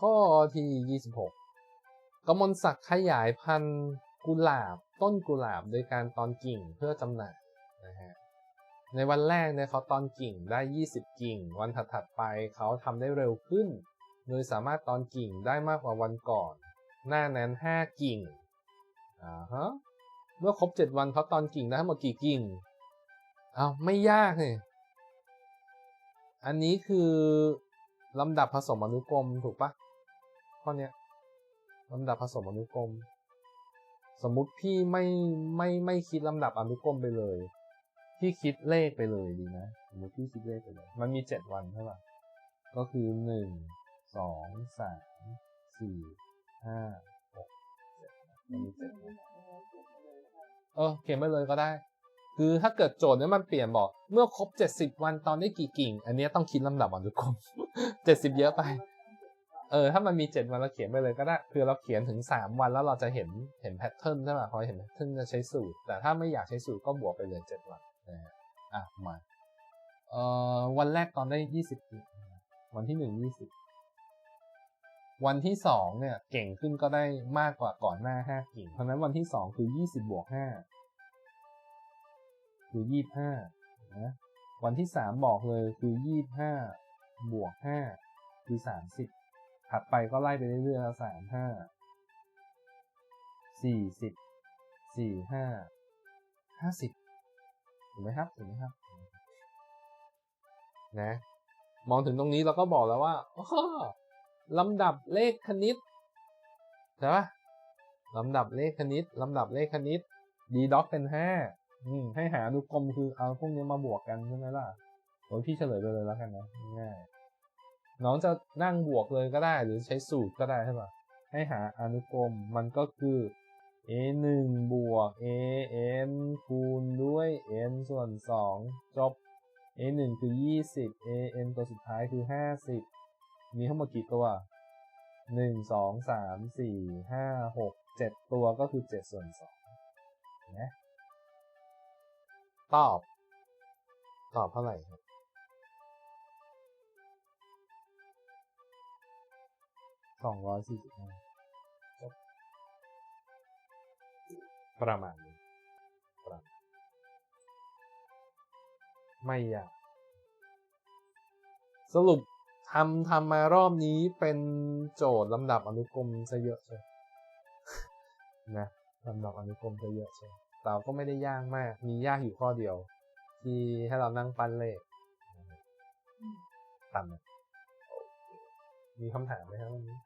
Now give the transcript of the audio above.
ข้อที่ 26กมลศักดิ์ขยายพันธุ์กุหลาบต้นกุหลาบโดยการตอนกิ่งเพื่อจำหน่ายนะฮะในวันแรกเนี่ยเขาตอนกิ่งได้ 20 กิ่ง วันถัดๆไปเขาทำได้เร็วขึ้น โดยสามารถตอนกิ่งได้มากกว่าวันก่อน หน้านั้น 5 กิ่งอ่าฮะเมื่อครบ 7 วันเขาตอนกิ่งได้ทั้งหมดกี่กิ่งเอาไม่ยากนี่อันนี้คือลำดับผสมอนุกรมถูกปะ ข้อเนี้ยลำดับผสมอนุกรม สมมุติพี่ไม่ไม่ไม่คิดลำดับอนุกรมไปเลย พี่คิดเลขไปเลยดีนะสมมติพี่คิดเลขไปเลย มันมีเจ็ดวันใช่ปะก็คือหนึ่งสองสามสี่ห้าหกเจ็ดมันมีเจ็ดวันเออเขียนไปเลยก็ได้ คือถ้าเกิดโจทย์เนี้ยมันเปลี่ยนบอก เมื่อครบ 70 วันตอนได้กี่กิ่ง อันนี้ต้องคิดลำดับอนุกรม70 เยอะไป เออถ้ามันมี7วันเราเขียนไปเลยก็ได้คือเราเขียนถึง3วันแล้วเราจะเห็นเห็นแพทเทิร์นใช่ไหมพอเห็นแพทเทิร์นจะใช้สูตร แต่ถ้าไม่อยากใช้สูตรก็บวกไปเลย7วันนะฮะอะมาเอ่อวันแรกตอนได้20กิ่งวันที่1 20วันที่2เนี่ยเก่งขึ้นก็ได้มากกว่าก่อนหน้า5กิ่งเพราะฉะนั้นวันที่2คือ20บบวก5คือ25นะวันที่3บอกเลยคือ25บวก5คือ30 ถัดไปก็ไล่ไปเรื่อยๆแล้ว35 40 45 50ถูกไหมครับถูกไหมครับ นะ มองถึงตรงนี้เราก็บอกแล้วว่าอ้ลำดับเลขคณิตใช่ปะลำดับเลขคณิตลำดับเลขคณิตดีด็อกเป็นห้าให้หาอนุกรมคือเอาพวกนี้มาบวกกันใช่ไหมล่ะโอ้ยพี่เฉลยไปเลยแล้วกันนะง่าย น้องจะนั่งบวกเลยก็ได้ หรือใช้สูตรก็ได้ใช่ปะให้หาอนุกรมมันก็คือ a 1บวก a n คูณด้วย n ส่วน 2 จบ a 1คือ 20 a n ตัวสุดท้ายคือ 50 มีทั้งหมดกี่ตัว 1 2 3 4 5 6 7 ตัวก็คือ 7 ส่วน2นะตอบ ตอบเท่าไหร่ครับ สองร้อยสี่สิบห้าประมาณนี้ประมาณไม่ยากสรุปทำทำมารอบนี้เป็นโจทย์ลำดับอนุกรมซะเยอะใช่นะลำดับอนุกรมซะเยอะใช่แต่ก็ไม่ได้ยากมาก มียากอยู่ข้อเดียว ที่ให้เรานั่งปั้นเลขตันนะมีคำถามไหมครับวันนี้